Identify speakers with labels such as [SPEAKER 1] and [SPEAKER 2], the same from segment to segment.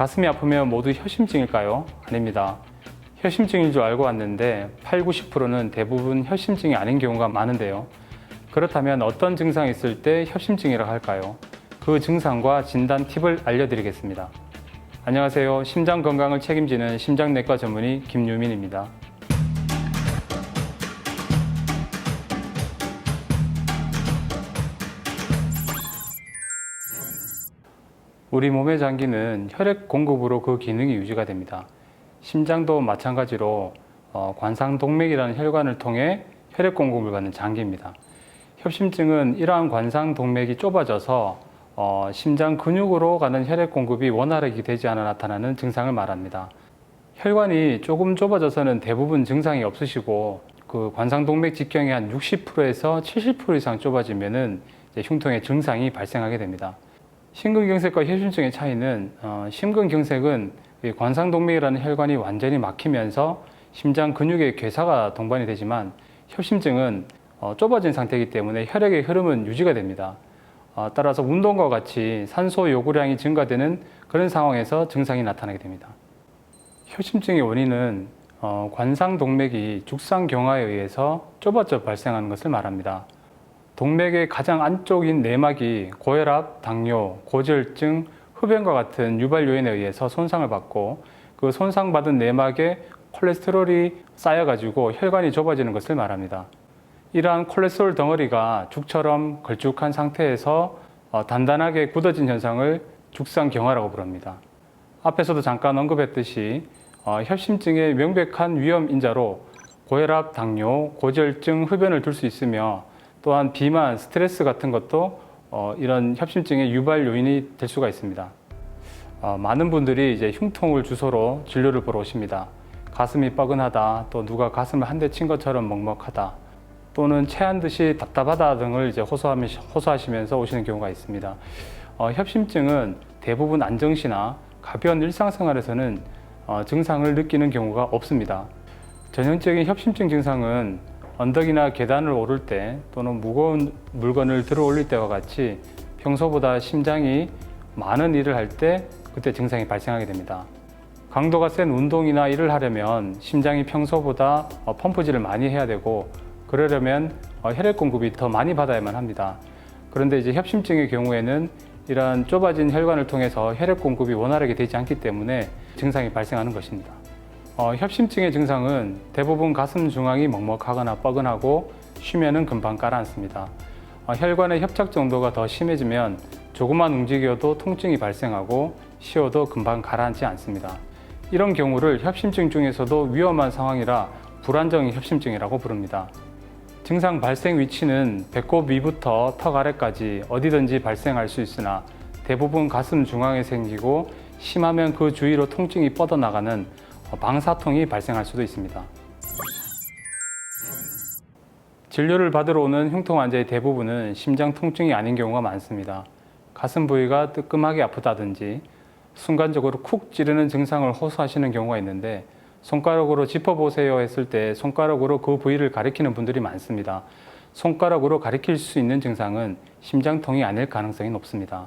[SPEAKER 1] 가슴이 아프면 모두 협심증일까요? 아닙니다. 협심증인 줄 알고 왔는데 8, 90%는 대부분 협심증이 아닌 경우가 많은데요. 그렇다면 어떤 증상이 있을 때 협심증이라고 할까요? 그 증상과 진단 팁을 알려드리겠습니다. 안녕하세요. 심장 건강을 책임지는 심장내과 전문의 김유민입니다. 우리 몸의 장기는 혈액 공급으로 그 기능이 유지가 됩니다. 심장도 마찬가지로 어, 관상동맥이라는 혈관을 통해 혈액 공급을 받는 장기입니다. 협심증은 이러한 관상동맥이 좁아져서 어, 심장 근육으로 가는 혈액 공급이 원활하게 되지 않아 나타나는 증상을 말합니다. 혈관이 조금 좁아져서는 대부분 증상이 없으시고 그 관상동맥 직경이 한 60%에서 70% 이상 좁아지면은 흉통의 증상이 발생하게 됩니다. 심근경색과 협심증의 차이는 어, 심근경색은 이 관상동맥이라는 혈관이 완전히 막히면서 심장 근육의 괴사가 동반이 되지만 협심증은 어, 좁아진 상태이기 때문에 혈액의 흐름은 유지가 됩니다. 어, 따라서 운동과 같이 산소 요구량이 증가되는 그런 상황에서 증상이 나타나게 됩니다. 협심증의 원인은 어, 관상동맥이 죽상경화에 의해서 좁아져 발생하는 것을 말합니다. 동맥의 가장 안쪽인 내막이 고혈압, 당뇨, 고지혈증, 흡연과 같은 유발 요인에 의해서 손상을 받고 그 손상받은 내막에 콜레스테롤이 쌓여가지고 혈관이 좁아지는 것을 말합니다. 이러한 콜레스테롤 덩어리가 죽처럼 걸쭉한 상태에서 어, 단단하게 굳어진 현상을 죽상 경화라고 부릅니다. 앞에서도 잠깐 언급했듯이 어, 협심증의 명백한 위험 인자로 고혈압, 당뇨, 고지혈증, 흡연을 둘 수 있으며 또한 비만, 스트레스 같은 것도 어, 이런 협심증의 유발 요인이 될 수가 있습니다. 어, 많은 분들이 이제 흉통을 주소로 진료를 보러 오십니다. 가슴이 뻐근하다, 또 누가 가슴을 한 대 친 것처럼 먹먹하다, 또는 체한 듯이 답답하다 등을 이제 호소하면, 호소하시면서 오시는 경우가 있습니다. 어, 협심증은 대부분 안정시나 가벼운 일상생활에서는 어, 증상을 느끼는 경우가 없습니다. 전형적인 협심증 증상은 언덕이나 계단을 오를 때 또는 무거운 물건을 들어 올릴 때와 같이 평소보다 심장이 많은 일을 할 때 그때 증상이 발생하게 됩니다. 강도가 센 운동이나 일을 하려면 심장이 평소보다 어, 펌프질을 많이 해야 되고 그러려면 어, 혈액 공급이 더 많이 받아야만 합니다. 그런데 이제 협심증의 경우에는 이러한 좁아진 혈관을 통해서 혈액 공급이 원활하게 되지 않기 때문에 증상이 발생하는 것입니다. 어, 협심증의 증상은 대부분 가슴 중앙이 먹먹하거나 뻐근하고 쉬면은 금방 가라앉습니다. 어, 혈관의 협착 정도가 더 심해지면 조금만 움직여도 통증이 발생하고 쉬어도 금방 가라앉지 않습니다. 이런 경우를 협심증 중에서도 위험한 상황이라 불안정 협심증이라고 부릅니다. 증상 발생 위치는 배꼽 위부터 턱 아래까지 어디든지 발생할 수 있으나 대부분 가슴 중앙에 생기고 심하면 그 주위로 통증이 뻗어나가는 방사통이 발생할 수도 있습니다. 진료를 받으러 오는 흉통 환자의 대부분은 심장 통증이 아닌 경우가 많습니다. 가슴 부위가 뜨끔하게 아프다든지 순간적으로 쿡 찌르는 증상을 호소하시는 경우가 있는데 손가락으로 짚어보세요 했을 때 손가락으로 그 부위를 가리키는 분들이 많습니다. 손가락으로 가리킬 수 있는 증상은 심장통이 아닐 가능성이 높습니다.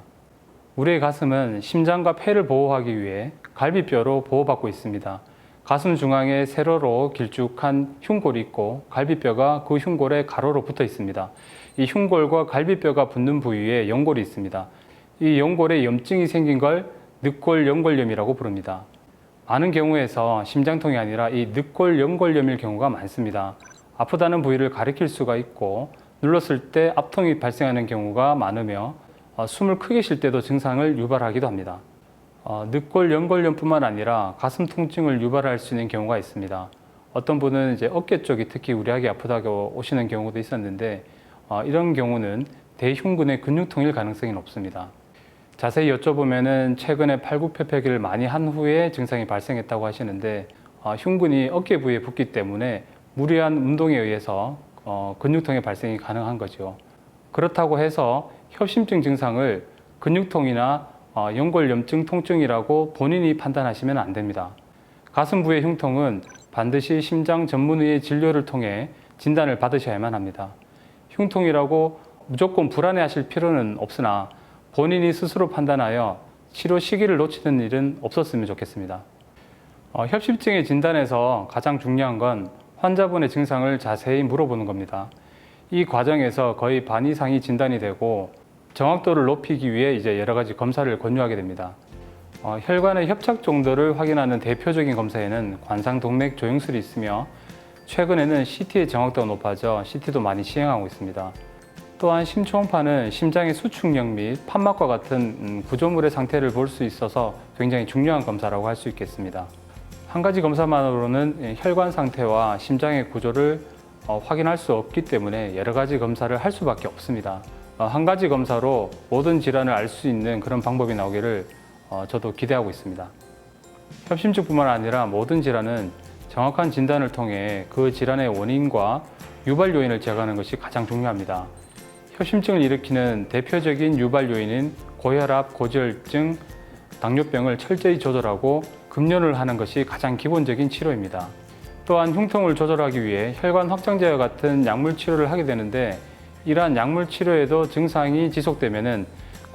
[SPEAKER 1] 우리의 가슴은 심장과 폐를 보호하기 위해 갈비뼈로 보호받고 있습니다. 가슴 중앙에 세로로 길쭉한 흉골이 있고 갈비뼈가 그 흉골에 가로로 붙어 있습니다. 이 흉골과 갈비뼈가 붙는 부위에 연골이 있습니다. 이 연골에 염증이 생긴 걸 늑골 연골염이라고 부릅니다. 많은 경우에서 심장통이 아니라 이 늑골 연골염일 경우가 많습니다. 아프다는 부위를 가리킬 수가 있고 눌렀을 때 압통이 발생하는 경우가 많으며 어, 숨을 크게 쉴 때도 증상을 유발하기도 합니다. 어, 늑골 연골염뿐만 아니라 가슴 통증을 유발할 수 있는 경우가 있습니다. 어떤 분은 이제 어깨 쪽이 특히 우리하게 아프다고 오시는 경우도 있었는데 어, 이런 경우는 대흉근의 근육통일 가능성이 높습니다. 자세히 여쭤보면은 최근에 팔굽혀펴기를 많이 한 후에 증상이 발생했다고 하시는데 어, 흉근이 어깨 부위에 붙기 때문에 무리한 운동에 의해서 어, 근육통의 발생이 가능한 거죠. 그렇다고 해서 협심증 증상을 근육통이나 어, 연골염증 통증이라고 본인이 판단하시면 안 됩니다. 가슴 부의 흉통은 반드시 심장 전문의의 진료를 통해 진단을 받으셔야만 합니다. 흉통이라고 무조건 불안해하실 필요는 없으나 본인이 스스로 판단하여 치료 시기를 놓치는 일은 없었으면 좋겠습니다. 어, 협심증의 진단에서 가장 중요한 건 환자분의 증상을 자세히 물어보는 겁니다. 이 과정에서 거의 반 이상이 진단이 되고 정확도를 높이기 위해 이제 여러 가지 검사를 권유하게 됩니다. 어, 혈관의 협착 정도를 확인하는 대표적인 검사에는 관상동맥 조영술이 있으며 최근에는 CT의 정확도가 높아져 CT도 많이 시행하고 있습니다. 또한 심초음파는 심장의 수축력 및 판막과 같은 음, 구조물의 상태를 볼 수 있어서 굉장히 중요한 검사라고 할 수 있겠습니다. 한 가지 검사만으로는 예, 혈관 상태와 심장의 구조를 어, 확인할 수 없기 때문에 여러 가지 검사를 할 수밖에 없습니다. 어, 한 가지 검사로 모든 질환을 알 수 있는 그런 방법이 나오기를 어, 저도 기대하고 있습니다. 협심증뿐만 아니라 모든 질환은 정확한 진단을 통해 그 질환의 원인과 유발 요인을 제거하는 것이 가장 중요합니다. 협심증을 일으키는 대표적인 유발 요인인 고혈압, 고지혈증, 당뇨병을 철저히 조절하고 금연을 하는 것이 가장 기본적인 치료입니다. 또한 흉통을 조절하기 위해 혈관 확장제와 같은 약물 치료를 하게 되는데 이러한 약물 치료에도 증상이 지속되면은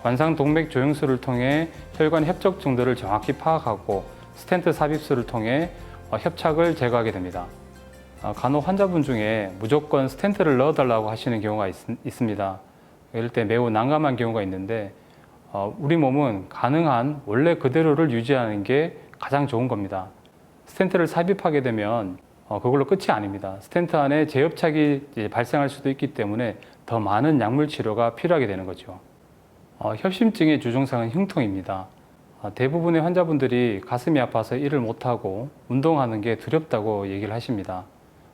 [SPEAKER 1] 관상 동맥 조영술을 통해 혈관 협착 정도를 정확히 파악하고 스텐트 삽입술을 통해 어, 협착을 제거하게 됩니다. 어, 간혹 환자분 중에 무조건 스텐트를 넣어달라고 하시는 경우가 있, 습니다 이럴 때 매우 난감한 경우가 있는데 어, 우리 몸은 가능한 원래 그대로를 유지하는 게 가장 좋은 겁니다. 스텐트를 삽입하게 되면 어, 그걸로 끝이 아닙니다. 스텐트 안에 재협착이 발생할 수도 있기 때문에 더 많은 약물 치료가 필요하게 되는 거죠. 어, 협심증의 주증상은 흉통입니다. 어, 대부분의 환자분들이 가슴이 아파서 일을 못하고 운동하는 게 두렵다고 얘기를 하십니다.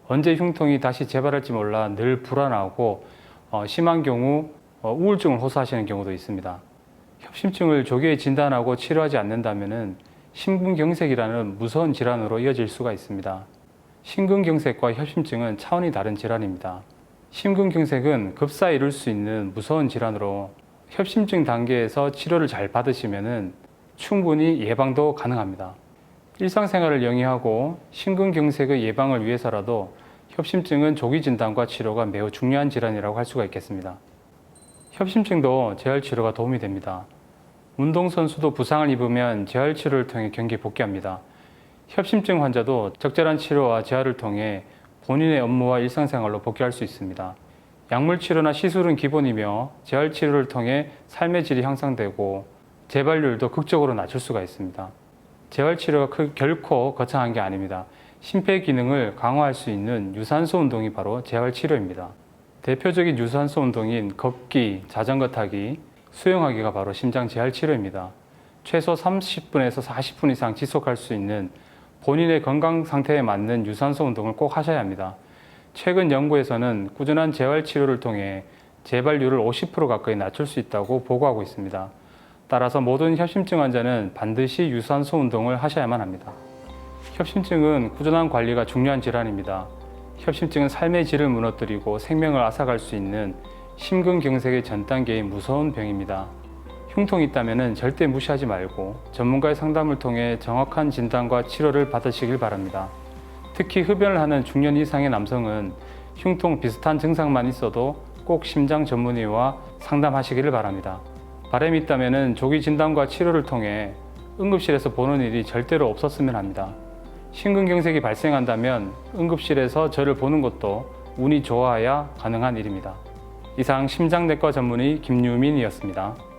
[SPEAKER 1] 언제 흉통이 다시 재발할지 몰라 늘 불안하고 어, 심한 경우 어, 우울증을 호소하시는 경우도 있습니다. 협심증을 조기에 진단하고 치료하지 않는다면 심근경색이라는 무서운 질환으로 이어질 수가 있습니다. 심근경색과 협심증은 차원이 다른 질환입니다. 심근경색은 급사 이룰 수 있는 무서운 질환으로 협심증 단계에서 치료를 잘 받으시면 충분히 예방도 가능합니다. 일상생활을 영위하고 심근경색의 예방을 위해서라도 협심증은 조기 진단과 치료가 매우 중요한 질환이라고 할 수가 있겠습니다. 협심증도 재활 치료가 도움이 됩니다. 운동선수도 부상을 입으면 재활 치료를 통해 경기 복귀합니다. 협심증 환자도 적절한 치료와 재활을 통해 본인의 업무와 일상생활로 복귀할 수 있습니다. 약물 치료나 시술은 기본이며 재활 치료를 통해 삶의 질이 향상되고 재발률도 극적으로 낮출 수가 있습니다. 재활 치료가 크- 결코 거창한 게 아닙니다. 심폐 기능을 강화할 수 있는 유산소 운동이 바로 재활 치료입니다. 대표적인 유산소 운동인 걷기, 자전거 타기, 수영하기가 바로 심장 재활 치료입니다. 최소 30분에서 40분 이상 지속할 수 있는 본인의 건강 상태에 맞는 유산소 운동을 꼭 하셔야 합니다. 최근 연구에서는 꾸준한 재활 치료를 통해 재발률을 50% 가까이 낮출 수 있다고 보고하고 있습니다. 따라서 모든 협심증 환자는 반드시 유산소 운동을 하셔야만 합니다. 협심증은 꾸준한 관리가 중요한 질환입니다. 협심증은 삶의 질을 무너뜨리고 생명을 앗아갈 수 있는 심근경색의 전 단계의 무서운 병입니다. 흉통이 있다면 절대 무시하지 말고 전문가의 상담을 통해 정확한 진단과 치료를 받으시길 바랍니다. 특히 흡연을 하는 중년 이상의 남성은 흉통 비슷한 증상만 있어도 꼭 심장 전문의와 상담하시기를 바랍니다. 바람이 있다면 조기 진단과 치료를 통해 응급실에서 보는 일이 절대로 없었으면 합니다. 심근경색이 발생한다면 응급실에서 저를 보는 것도 운이 좋아야 가능한 일입니다. 이상 심장내과 전문의 김유민이었습니다.